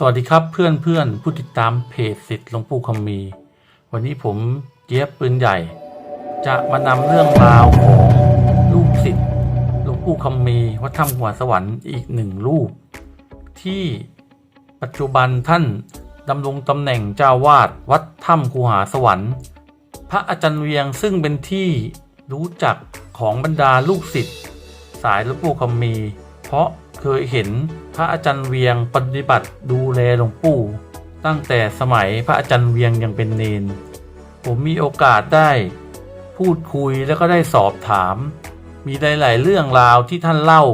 สวัสดีครับเพื่อนเพื่อนผู้ติดตามเพจสิทธิ์หลวงปู่คำมี วันนี้ผมเจี๊ยบปืนใหญ่ จะมานำเรื่องราวของลูกศิษย์หลวงปู่คำมีวัดถ้ำหัวสวรรค์อีกหนึ่งรูป ที่ปัจจุบันท่านดำรงตำแหน่งเจ้าวาดวัดถ้ำคูหาสวรรค์ พระอาจารย์เวียงซึ่งเป็นที่รู้จักของบรรดาลูกศิษย์สายหลวงปู่คำมี เพราะ เคยเห็นพระอาจารย์เวียงปฏิบัติดูแลหลวงปู่ ตั้งแต่สมัยพระอาจารย์เวียงยังเป็นเนน ผมมีโอกาสได้ พูดคุยแล้วก็ได้สอบถาม มีหลาย ๆ เรื่องราวที่ท่านเล่า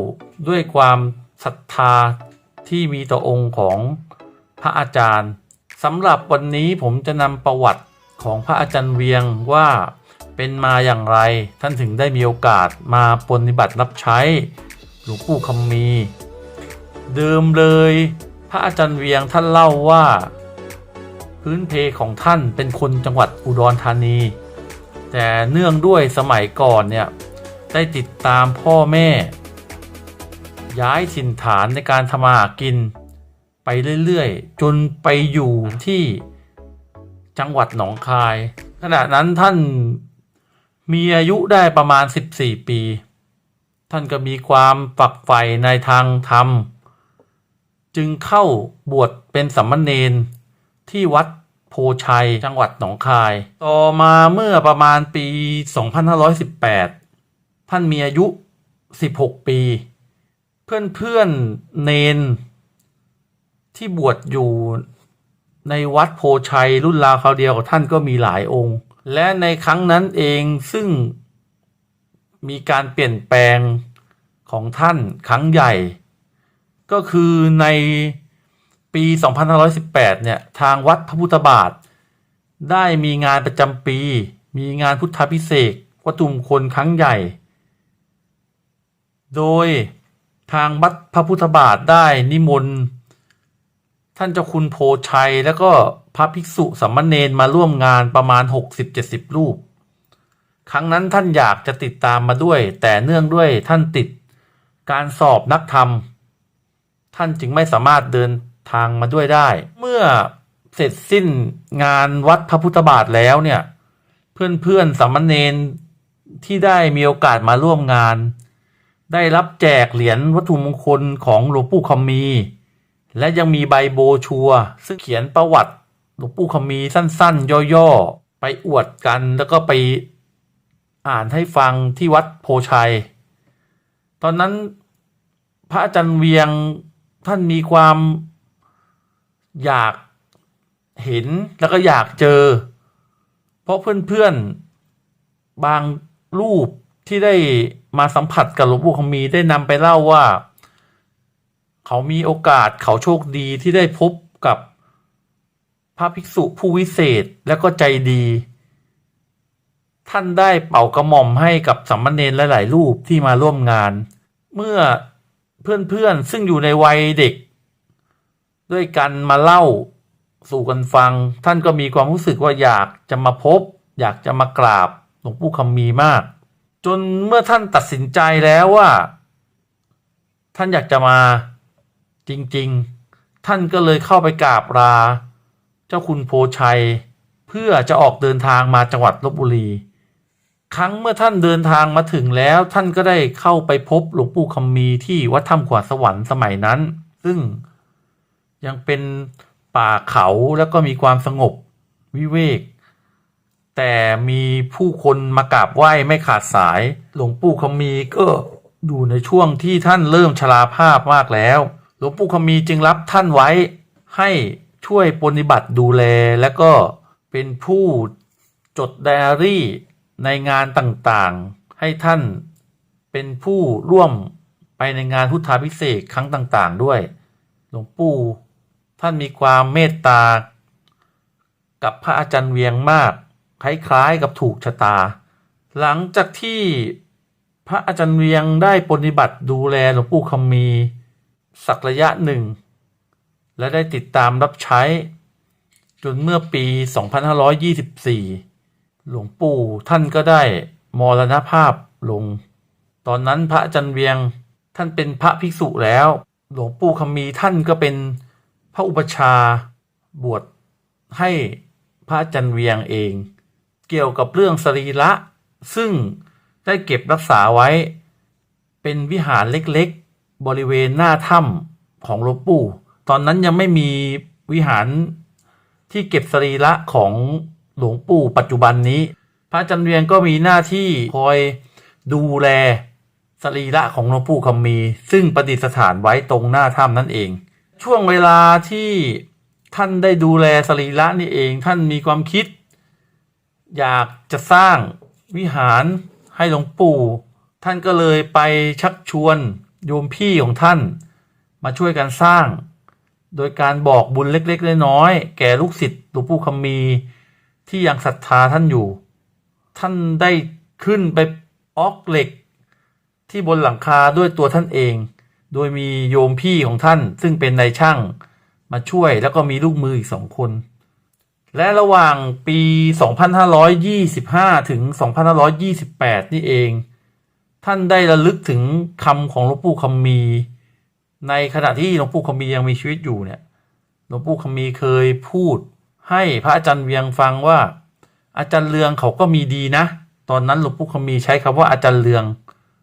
ด้วยความศรัทธาที่มีต่อองค์ของพระอาจารย์สำหรับวันนี้ผมจะนำประวัติของพระอาจารย์เวียงว่าเป็นมาอย่างไร ท่านถึงได้มีโอกาสมาปฏิบัติรับใช้ หลวงปู่คำมี เดิมเลย พระอาจารย์เวียงท่านเล่าว่า พื้นเพของท่านเป็นคนจังหวัดอุดรธานี แต่เนื่องด้วยสมัยก่อนเนี่ยได้ติดตามพ่อแม่ ย้ายถิ่นฐานในการทำมาหากิน ไปเรื่อยๆ จนไปอยู่ที่จังหวัดหนองคาย ขณะนั้นท่านมีอายุได้ประมาณ 14 ปี ท่านก็มีความฝักใฝ่ในทางธรรม จึงเข้าบวชเป็นสัมมเนนที่วัดโพชัยจังหวัดหนองคาย ต่อมาเมื่อประมาณปี 2518 ท่านมีอายุ 16 ปี เพื่อนเพื่อนเนน ที่บวชอยู่ในวัดโพชัยรุ่นราวคราวเดียวกับท่านก็มีหลายองค์ และในครั้งนั้นเองซึ่ง มีการเปลี่ยนแปลงของท่านครั้งใหญ่ ก็คือในปี 2518 เนี่ย ทางวัดพระพุทธบาท ได้มีงานประจำปี มีงานพุทธพิเศษวัตถุมงคลครั้งใหญ่ โดยทางวัดพระพุทธบาทได้นิมนต์ท่านเจ้าคุณโพชัย แล้วก็พระภิกษุสัมมเนนมาร่วมงานประมาณ 60-70 รูป ครั้งนั้นท่านอยากจะติดตามมาด้วย แต่เนื่องด้วยท่านติดการสอบนักธรรม ท่านจึงไม่สามารถเดินทางมาด้วยได้ เมื่อเสร็จสิ้นงานวัดพระพุทธบาทแล้วเนี่ย เพื่อนๆสัมเนนที่ได้มีโอกาสมาร่วมงาน ได้รับแจกเหรียญวัตถุมงคลของหลวงปู่คำมี และยังมีใบโบชัว ซึ่งเขียนประวัติหลวงปู่คำมีสั้นๆ ย่อๆ ไปอวดกันแล้วก็ไป อ่านให้ฟังที่วัดโพชัย ตอนนั้นพระอาจารย์เวียงท่านมีความอยากเห็นแล้วก็อยากเจอ เพราะเพื่อนๆบางรูปที่ได้มาสัมผัสกับหลวงปู่คำมีได้นำไปเล่าว่า เขามีโอกาสเขาโชคดีที่ได้พบกับพระภิกษุผู้วิเศษและก็ใจดี ท่านได้เป่ากระหม่อมให้กับสัมมเนรหลาย ๆ รูปที่มาร่วมงาน เมื่อเพื่อน ๆ ซึ่งอยู่ในวัยเด็ก ด้วยกันมาเล่าสู่กันฟัง ท่านก็มีความรู้สึกว่าอยากจะมาพบ อยากจะมากราบหลวงปู่คำมีมาก จนเมื่อท่านตัดสินใจแล้วว่า ท่านอยากจะมาจริง ๆ ท่านก็เลยเข้าไปกราบลาเจ้าคุณโพชัย เพื่อจะออกเดินทางมาจังหวัดลบบุรี ครั้งเมื่อท่านเดินทางมาถึงแล้วท่านก็ได้เข้าไปพบหลวงปู่คำมีที่วัดถ้ำขวาสวรรค์สมัยนั้น ซึ่งยังเป็นป่าเขาแล้วก็มีความสงบวิเวก แต่มีผู้คนมากราบไหว้ไม่ขาดสาย หลวงปู่คำมีก็อยู่ในช่วงที่ท่านเริ่มชราภาพมากแล้ว หลวงปู่คำมีจึงรับท่านไว้ให้ช่วยปฏิบัติดูแลและก็เป็นผู้จดไดอารี่ ในงานต่างๆ ให้ท่านเป็นผู้ร่วมไปในงานพุทธาพิเศษครั้งต่าง ๆ ด้วย หลวงปู่ท่านมีความเมตตา กับพระอาจารย์เวียงมาก คล้ายๆกับถูกชะตา หลังจากที่พระอาจารย์เวียงได้ปฏิบัติดูแลหลวงปู่คำมีสักระยะหนึ่ง และได้ติดตามรับใช้ จนเมื่อปี 2524 หลวงปู่ท่านก็ได้มรณภาพลง ตอนนั้นพระจารย์เวียงท่านเป็นพระภิกษุแล้ว หลวงปู่คำมีท่านก็เป็นพระอุปชาบวชให้พระจารย์เวียงเอง เกี่ยวกับเรื่องสรีระ ซึ่งได้เก็บรักษาไว้ เป็นวิหารเล็กๆ บริเวณหน้าถ้ำของหลวงปู่ ตอนนั้นยังไม่มีวิหารที่เก็บสรีระของ หลวงปู่ปัจจุบันนี้ พระจารย์เวียงก็มีหน้าที่คอยดูแลสรีระของหลวงปู่คำมี ซึ่งประดิษฐานไว้ตรงหน้าถ้ำนั่นเอง ช่วงเวลาที่ท่านได้ดูแลสรีระนี่เองท่านมีความคิด อยากจะสร้างวิหารให้หลวงปู่ ท่านก็เลยไปชักชวนโยมพี่ของท่าน มาช่วยกันสร้าง โดยการบอกบุญเล็กๆน้อยๆแก่ลูกศิษย์หลวงปู่คำมี ที่ยังศรัทธาท่านอยู่ ท่านได้ขึ้นไปออกเหล็ก ที่บนหลังคาด้วยตัวท่านเอง โดยมีโยมพี่ของท่านซึ่งเป็นนายช่างมาช่วยแล้วก็มีลูกมืออีกสองคน และระหว่างปี 2525 ถึง 2528 นี่เอง ท่านได้ระลึกถึงคำของหลวงปู่คำมี ในขณะที่หลวงปู่คำมียังมีชีวิตอยู่เนี่ยหลวงปู่คำมีเคยพูด ให้พระอาจารย์เวียงฟังว่า อาจารย์เลืองเขาก็มีดีนะ ตอนนั้นหลวงปู่คำมีใช้คำว่าอาจารย์เลือง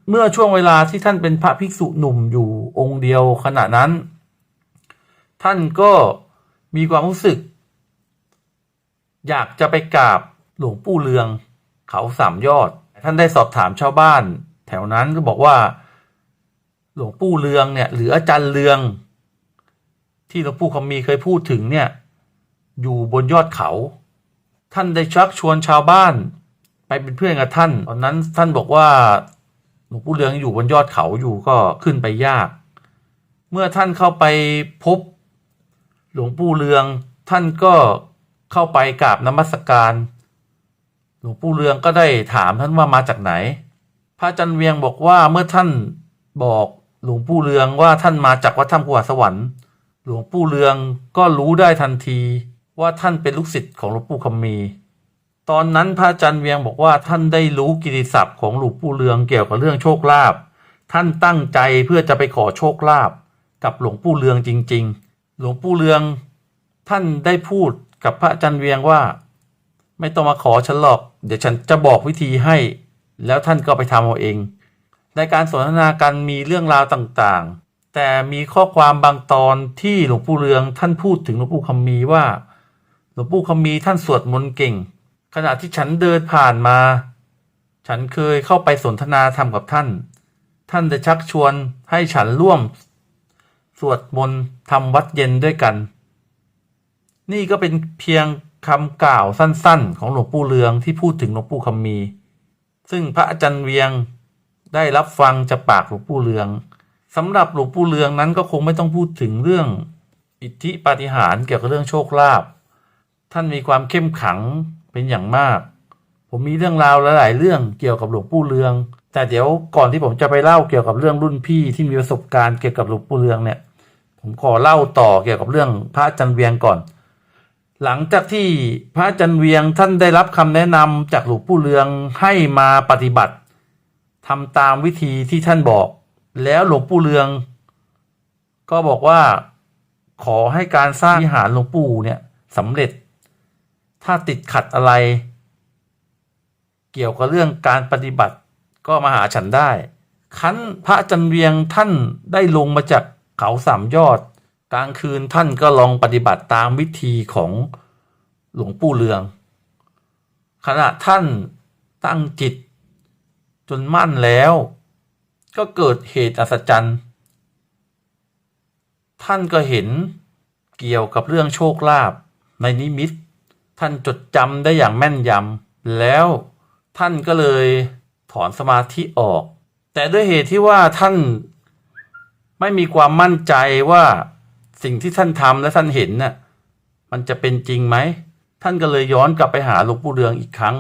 เมื่อช่วงเวลาที่ท่านเป็นพระภิกษุหนุ่มอยู่องค์เดียวขณะนั้น ท่านก็มีความรู้สึก อยากจะไปกราบหลวงปู่เลือง เขาสามยอด ท่านได้สอบถามชาวบ้าน แถวนั้นก็บอกว่า หลวงปู่เลืองเนี่ยหรืออาจารย์เลือง ที่หลวงปู่คำมีเคยพูดถึงเนี่ย อยู่บนยอดเขา ท่านได้ชักชวนชาวบ้าน ไปเป็นเพื่อนกับท่าน ตอนนั้นท่านบอกว่าหลวงปู่เลืองอยู่บนยอดเขาอยู่ก็ขึ้นไปยาก เมื่อท่านเข้าไปพบ หลวงปู่เลืองท่านก็เข้าไปกราบนมัสการ หลวงปู่เลืองก็ได้ถามท่านว่ามาจากไหน พระจันเวียงบอกว่าเมื่อท่านบอกหลวงปู่เลืองว่าท่านมาจากวัดถ้ำกุหาสวรรค์ หลวงปู่เลืองก็รู้ได้ทันที ว่าท่านเป็นลูกศิษย์ของหลวงปู่คำมี ตอนนั้นพระอาจารย์เวียงบอกว่าท่านได้รู้กิตติศัพท์ของหลวงปู่เลืองเกี่ยวกับเรื่องโชคลาภท่านตั้งใจเพื่อจะไปขอโชคลาภกับหลวงปู่เลืองจริง ๆ หลวงปู่เลืองท่านได้พูดกับพระอาจารย์เวียงว่า ไม่ต้องมาขอฉันหรอก เดี๋ยวฉันจะบอกวิธีให้ แล้วท่านก็ไปทำเอาเอง ในการสนทนากันมีเรื่องราวต่างๆ แต่มีข้อความบางตอนที่หลวงปู่เลืองท่านพูดถึงหลวงปู่คำมีว่า หลวงปู่คำมีท่านสวดมนต์เก่ง ขณะที่ฉันเดินผ่านมา ฉันเคยเข้าไปสนทนาธรรมกับท่าน ท่านได้ชักชวนให้ฉันร่วม สวดมนต์ทำวัดเย็นด้วยกัน นี่ก็เป็นเพียงคำกล่าวสั้นๆ ของหลวงปู่เลืองที่พูดถึงหลวงปู่คำมี ซึ่งพระอาจารย์เวียงได้รับฟังจากปากหลวงปู่เลืองสำหรับหลวงปู่เลืองนั้นก็คงไม่ต้องพูดถึงเรื่อง อิทธิปาฏิหาริย์เกี่ยวกับเรื่องโชคลาภ ท่านมีความเข้มขังเป็นอย่างมาก ผมมีเรื่องราวหลายๆเรื่องเกี่ยวกับหลวงปู่เลือง แต่เดี๋ยวก่อนที่ผมจะไปเล่าเกี่ยวกับเรื่องรุ่นพี่ที่มีประสบการณ์เกี่ยวกับหลวงปู่เลืองเนี่ย ผมขอเล่าต่อเกี่ยวกับเรื่องพระจันเวียงก่อน หลังจากที่พระจันเวียงท่านได้รับคำแนะนำจากหลวงปู่เลืองให้มาปฏิบัติทำตามวิธีที่ท่านบอก แล้วหลวงปู่เลือง ก็บอกว่าขอให้การสร้างวิหารหลวงปู่เนี่ยสำเร็จ ถ้าติดขัดอะไร เกี่ยวกับเรื่องการปฏิบัติก็มาหาฉันได้ คันพระจันเวียงท่านได้ลงมาจากเขาสามยอด กลางคืนท่านก็ลองปฏิบัติตามวิธีของหลวงปู่เลือง ขณะท่านตั้งจิต จนมั่นแล้ว ก็เกิดเหตุอัศจรรย์ ท่านก็เห็นเกี่ยวกับเรื่องโชคลาภในนิมิต ท่านจดจำได้อย่างแม่นยำแล้วท่านก็เลยถอนสมาธิออก แต่ด้วยเหตุที่ว่าท่านไม่มีความมั่นใจว่าสิ่งที่ท่านทำและท่านเห็นน่ะมันจะเป็นจริงไหม ท่านก็เลยย้อนกลับไปหาหลวงปู่เรืองอีกครั้ง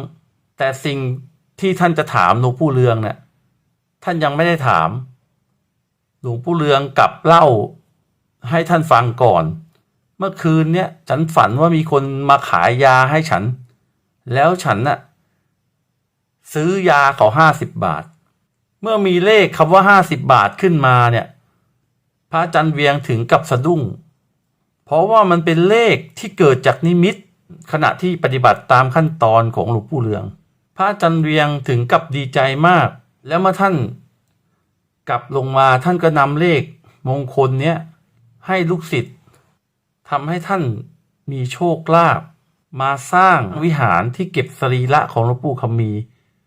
แต่สิ่งที่ท่านจะถามหลวงปู่เรืองเนี่ยท่านยังไม่ได้ถาม หลวงปู่เรืองกลับเล่าให้ท่านฟังก่อน เมื่อคืนเนี้ยฉันฝันว่ามีคนมาขายยาให้ฉัน แล้วฉันน่ะซื้อยาเขาห้าสิบบาท เมื่อมีเลขคำว่าห้าสิบบาทขึ้นมาเนี่ย พระอาจารย์เวียงถึงกับสะดุ้ง เพราะว่ามันเป็นเลขที่เกิดจากนิมิต ขณะที่ปฏิบัติตามขั้นตอนของหลวงปู่เรือง พระอาจันเวียงถึงกับดีใจมาก แล้วเมื่อท่านกลับลงมาท่านก็นำเลขมงคลเนี้ยให้ลูกศิษย์ ทำให้ท่านมีโชคลาภมาสร้างวิหารที่เก็บสรีระของหลวงปู่คำมี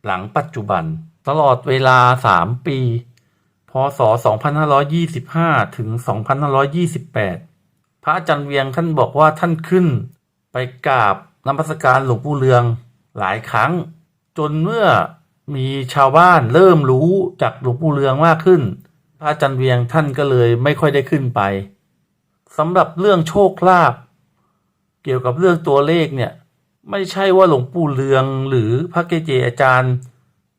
หลังปัจจุบัน ตลอดเวลา 3 ปี พศ 2525 ถึง 2528 พระอาจารย์เวียงท่านบอกว่าท่านขึ้น ไปกราบนมัสการหลวงปู่เรืองหลายครั้ง จนเมื่อมีชาวบ้านเริ่มรู้จากหลวงปู่เรืองมากขึ้น พระอาจารย์เวียงท่านก็เลยไม่ค่อยได้ขึ้นไป สำหรับเรื่องโชคลาภเกี่ยวกับเรื่องตัวเลขเนี่ย ไม่ใช่ว่าหลวงปู่เรืองหรือพระเกจิอาจารย์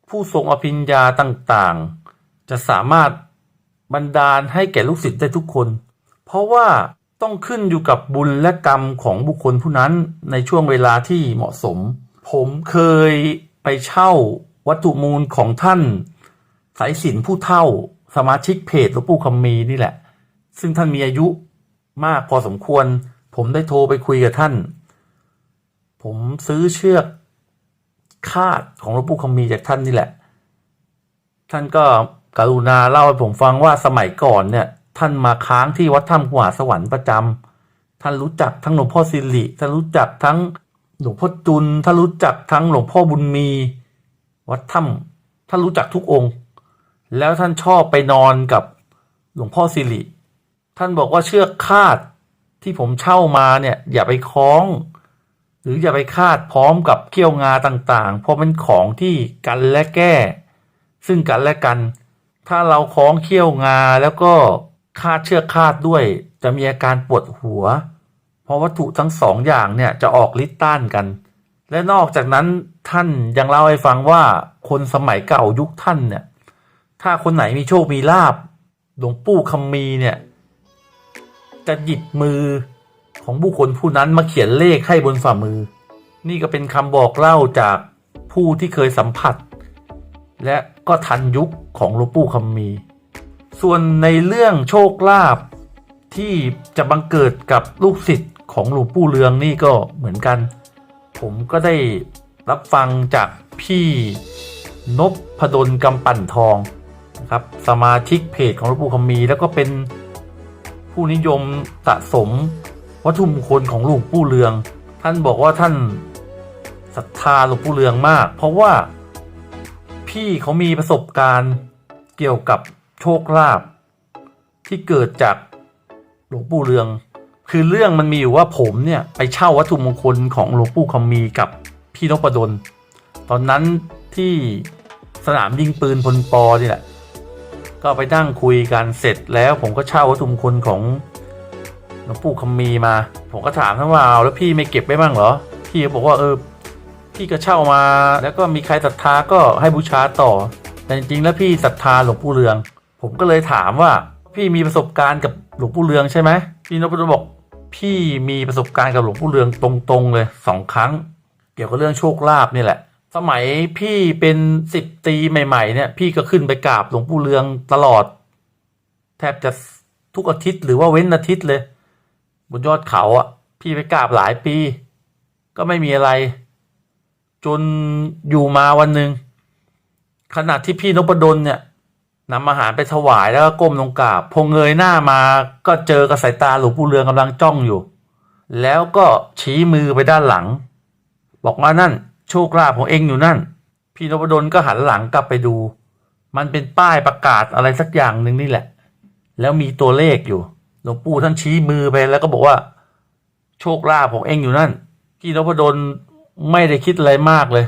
ผู้ทรงอภิญญาต่างๆ จะสามารถบันดาลให้แก่ลูกศิษย์ได้ทุกคน เพราะว่าต้องขึ้นอยู่กับบุญและกรรมของบุคคลผู้นั้นในช่วงเวลาที่เหมาะสม ผมเคยไปเช่าวัตถุมูลของท่าน สายสินผู้เท่า สมาชิกเพจหลวงปู่คำมีนี่แหละ ซึ่งท่านมีอายุ มากพอสมควร ผมได้โทรไปคุยกับท่าน ผมซื้อเชือกคาดของหลวงปู่คำมีจากท่านนี่แหละ ท่านก็กรุณาเล่าให้ผมฟังว่าสมัยก่อนเนี่ย ท่านมาค้างที่วัดถ้ำหัวสวรรค์ประจำท่านรู้จักทั้งหลวงพ่อสิริท่านรู้จักทั้งหลวงพ่อจุนท่านรู้จักทั้งหลวงพ่อบุญมี วัดถ้ำท่านรู้จักทุกองค์ แล้วท่านชอบไปนอนกับหลวงพ่อสิริ ท่านบอกว่าเชือกคาดที่ผมเช่ามาเนี่ยอย่าไปคล้อง หรืออย่าไปคาดพร้อมกับเขี้ยวงาต่างๆ เพราะมันของที่กันและแก้ ซึ่งกันและกัน ถ้าเราคล้องเขี้ยวงาแล้วก็คาดเชือกคาดด้วย จะมีอาการปวดหัว เพราะวัตถุทั้งสองอย่างเนี่ยจะออกฤทธิ์ต้านกัน และนอกจากนั้นท่านยังเล่าให้ฟังว่าคนสมัยเก่ายุคท่านเนี่ยถ้าคนไหนมีโชคมีลาบหลวงปู่คำมีเนี่ย จะหยิบมือของบุคคลผู้นั้นมาเขียนเลขให้บนฝ่ามือ นี่ก็เป็นคำบอกเล่าจากผู้ที่เคยสัมผัส และก็ทันยุคของหลวงปู่คำมี ส่วนในเรื่องโชคลาภที่จะบังเกิดกับลูกศิษย์ของหลวงปู่เรืองนี่ก็เหมือนกัน ผมก็ได้รับฟังจากพี่นพพดลกำปั่นทองนะครับสมาชิกเพจของหลวงปู่คำมีแล้วก็เป็น ผู้นิยมสะสม วัตถุมงคลของหลวงปู่เรือง ท่านบอกว่าท่านศรัทธาหลวงปู่เรืองมาก เพราะว่าพี่เขามีประสบการณ์เกี่ยวกับโชคลาภที่เกิดจากหลวงปู่เรือง คือเรื่องมันมีอยู่ว่าผมเนี่ยไปเช่าวัตถุมงคลของหลวงปู่คำมีกับพี่นพดลตอนนั้นที่สนามยิงปืนพลปอนี่แหละ ก็ไปนั่งคุยกันเสร็จแล้วผมก็เช่าวัตถุมงคลของหลวงปู่คำมีมา ผมก็ถามท่านว่าเอาแล้วพี่ไม่เก็บไว้บ้างเหรอ พี่บอกว่าเออพี่ก็เช่ามา แล้วก็มีใครศรัทธาก็ให้บูชาต่อ แต่จริงๆแล้วพี่ศรัทธาหลวงปู่เรือง ผมก็เลยถามว่าพี่มีประสบการณ์กับหลวงปู่เรืองใช่ไหมพี่นพดลบอกพี่มีประสบการณ์กับหลวงปู่เรืองตรงๆเลยสองครั้ง เกี่ยวกับเรื่องโชคลาภนี่แหละ สมัยพี่เป็นสิบตีใหม่ ๆ เนี่ย พี่ก็ขึ้นไปกราบหลวงปู่เรืองตลอด แทบจะทุกอาทิตย์หรือว่าเว้นอาทิตย์เลย บนยอดเขาอะ พี่ไปกราบหลายปี ก็ไม่มีอะไร จนอยู่มาวันหนึ่งขณะที่พี่นพดลเนี่ยนำอาหารไปถวายแล้วก็ก้มลงกราบพอเงยหน้ามาก็เจอกับสายตาหลวงปู่เรืองกำลังจ้องอยู่ แล้วก็ชี้มือไปด้านหลัง บอกว่านั่น โชคลาภของเองอยู่นั่น พี่นพดลก็หันหลังกลับไปดู มันเป็นป้ายประกาศอะไรสักอย่างหนึ่งนี่แหละ แล้วมีตัวเลขอยู่หลวงปู่ท่านชี้มือไปแล้วก็บอกว่า โชคลาภของเองอยู่นั่น พี่นพดลไม่ได้คิดอะไรมากเลย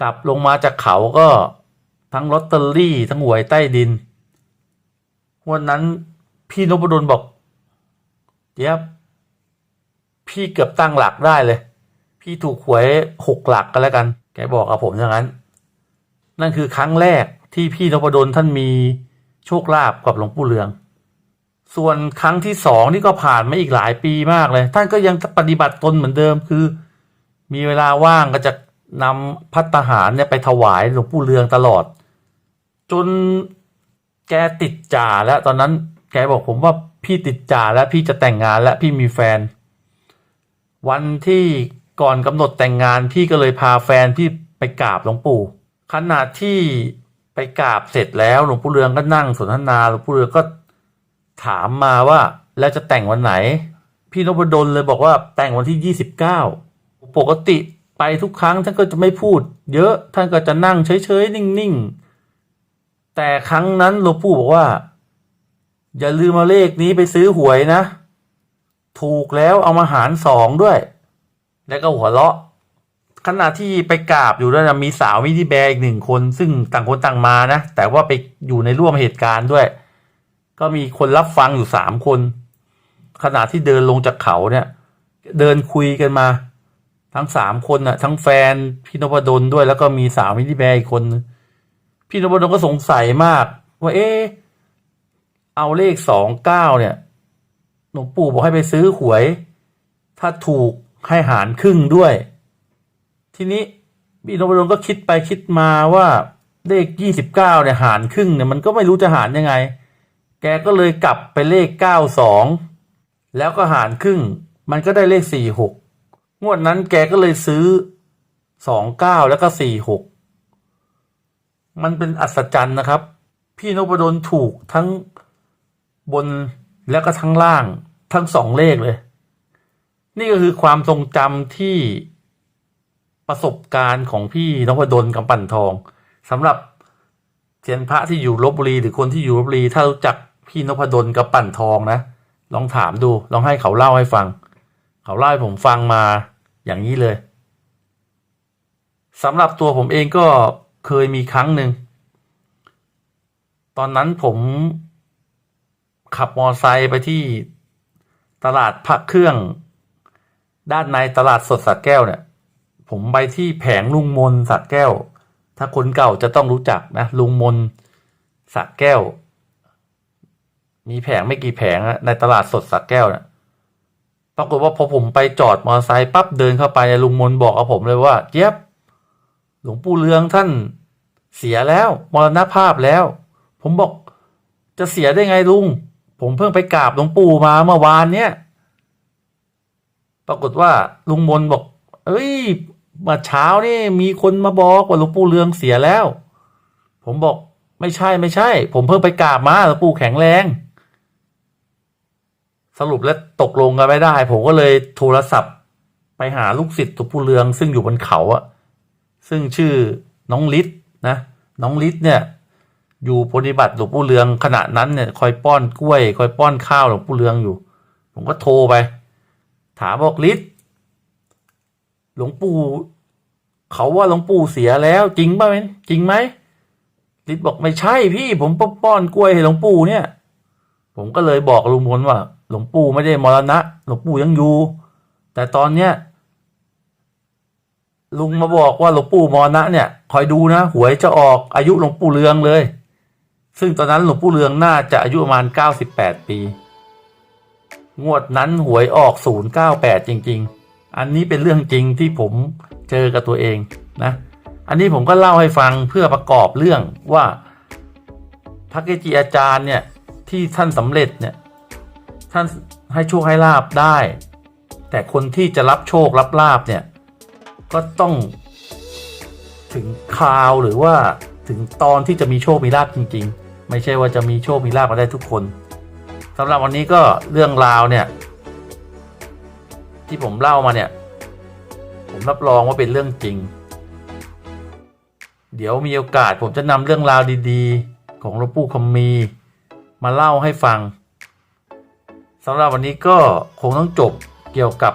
กลับลงมาจากเขาก็ทั้งลอตเตอรี่ทั้งหวยใต้ดินวันนั้นพี่นพดลบอกเจี๊ยบพี่เกือบตั้งหลักได้เลย พี่ถูกหวยหกหลักกันแล้วกัน แกบอกกับผมอย่างนั้น นั่นคือครั้งแรกที่พี่นพดลท่านมีโชคลาภกับหลวงปู่เรือง ส่วนครั้งที่สองนี่ก็ผ่านมาอีกหลายปีมากเลย ท่านก็ยังปฏิบัติตนเหมือนเดิมคือ มีเวลาว่างก็จะนำพัตตาหารเนี่ยไปถวายหลวงปู่เรืองตลอด จนแกติดจ่าแล้วตอนนั้นแกบอกผมว่าพี่ติดจ่าและพี่จะแต่งงานและพี่มีแฟน วันที่ ก่อนกำหนดแต่งงานพี่ก็เลยพาแฟนพี่ไปกราบหลวงปู่ขณะที่ไปกราบเสร็จแล้วหลวงปู่เรืองก็นั่งสนทนาหลวงปู่เรืองก็ถามมาว่าแล้วจะแต่งวันไหน พี่นพดลเลยบอกว่าแต่งวันที่ยี่สิบเก้าปกติไปทุกครั้งท่านก็จะไม่พูด เยอะท่านก็จะนั่งเฉยๆนิ่งๆ แต่ครั้งนั้นหลวงปู่บอกว่า อย่าลืมมาเลขนี้ไปซื้อหวยนะ ถูกแล้วเอามาหารสองด้วย แล้วก็หัวเราะขณะที่ไปกราบอยู่ด้วยนะมีสาวมินิแบร์อีกหนึ่งคน ซึ่งต่างคนต่างมานะ แต่ว่าไปอยู่ในร่วมเหตุการณ์ด้วย ก็มีคนรับฟังอยู่สามคน ขณะที่เดินลงจากเขาเนี่ย เดินคุยกันมา ทั้งสามคนน่ะ ทั้งแฟนพี่นพดลด้วย แล้วก็มีสาวมินิแบร์อีกคน พี่นพดลก็สงสัยมาก ว่าเอ๊เอาเลขสองเก้าเนี่ยหลวงปู่บอกให้ไปซื้อหวย ถ้าถูก ให้หารครึ่งด้วย ทีนี้พี่นพดลก็คิดไปคิดมาว่าเลขยี่สิบเก้าเนี่ยหารครึ่งเนี่ยมันก็ไม่รู้จะหารยังไง แกก็เลยกลับไปเลขเก้าสองแล้วก็หารครึ่ง มันก็ได้เลขสี่หกงวดนั้นแกก็เลยซื้อสองเก้าแล้วก็สี่หกมันเป็นอัศจรรย์นะครับ พี่นพดลถูกทั้งบนแล้วก็ทั้งล่างทั้งสองเลขเลย นี่ก็คือความทรงจำที่ประสบการณ์ของพี่นพดลกำปั่นทองสำหรับเซียนพระที่อยู่ลบบุรีหรือคนที่อยู่ลบบุรีถ้ารู้จักพี่นพดลกับปั่นทองนะ ลองถามดูลองให้เขาเล่าให้ฟัง เขาเล่าให้ผมฟังมาอย่างนี้เลยสำหรับตัวผมเองก็เคยมีครั้งหนึ่ง ตอนนั้นผมขับมอไซค์ไปที่ตลาดพระเครื่อง ด้านในตลาดสดสักแก้วเนี่ย ผมไปที่แผงลุงมนสักแก้ว ถ้าคนเก่าจะต้องรู้จักนะลุงมนสักแก้ว มีแผงไม่กี่แผงอะในตลาดสดสักแก้วเนี่ยปรากฏว่าพอผมไปจอดมอเตอร์ไซค์ปั๊บเดินเข้าไปลุงมนบอกกับผมเลยว่าเจี๊ยบหลวงปู่เลืองท่านเสียแล้วมรณภาพแล้ว ผมบอกจะเสียได้ไงลุง ผมเพิ่งไปกราบหลวงปู่มาเมื่อวานเนี่ย ปรากฏว่าลุงมนบอก เอ้ยเมาเช้านี่มีคนมาบอกว่าหลวงปู่เลืองเสียแล้ว ผมบอกไม่ใช่ไม่ใช่ ผมเพิ่งไปกราบมาหลวงปู่แข็งแรง สรุปแล้วตกลงกันไม่ได้ ผมก็เลยโทรศัพท์ ไปหาลูกศิษย์หลวงปู่เลือง ซึ่งอยู่บนเขาอะซึ่งชื่อน้องลิศนะน้องลิศเนี่ย อยู่ปฏิบัติหลวงปู่เลืองขณะนั้นเนี่ยคอยป้อนกล้วย คอยป้อนข้าวหลวงปู่เลืองอยู่ ผมก็โทรไป ถามบอกลิศหลวงปู่เขาว่าหลวงปู่เสียแล้ว จริงป่ะเมนจริงไหมลิศบอกไม่ใช่พี่ผมป้อนกล้วยให้หลวงปู่เนี่ย ผมก็เลยบอกลุงพลว่า หลวงปู่ไม่ได้มรณะ หลวงปู่ยังอยู่ แต่ตอนเนี้ยลุงมาบอกว่าหลวงปู่มรณะเนี่ย คอยดูนะ หวยจะออกอายุหลวงปู่เลืองเลย ซึ่งตอนนั้นหลวงปู่เลืองน่าจะอายุประมาณเก้าสิบแปดปี งวดนั้นหวยออกศูนย์เก้าแปดจริง ๆ อันนี้เป็นเรื่องจริงที่ผมเจอกับตัวเองนะ อันนี้ผมก็เล่าให้ฟังเพื่อประกอบเรื่องว่าพระเกจิอาจารย์เนี่ยที่ท่านสำเร็จเนี่ยท่านให้โชคให้ลาบได้ แต่คนที่จะรับโชครับลาบเนี่ยก็ต้องถึงคราวหรือว่าถึงตอนที่จะมีโชคมีลาบจริง ๆ ไม่ใช่ว่าจะมีโชคมีลาบมาได้ทุกคน สำหรับวันนี้ก็เรื่องราวเนี่ย ที่ผมเล่ามาเนี่ย ผมรับรองว่าเป็นเรื่องจริง เดี๋ยวมีโอกาสผมจะนำเรื่องราวดีๆ ของหลวงปู่คำมี มาเล่าให้ฟังสำหรับวันนี้ก็คงต้องจบเกี่ยวกับ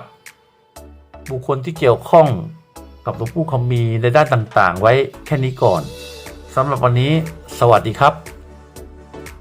บุคคลที่เกี่ยวข้องกับหลวงปู่คำมีในด้านต่างๆ ไว้แค่นี้ก่อนสำหรับวันนี้ สวัสดีครับ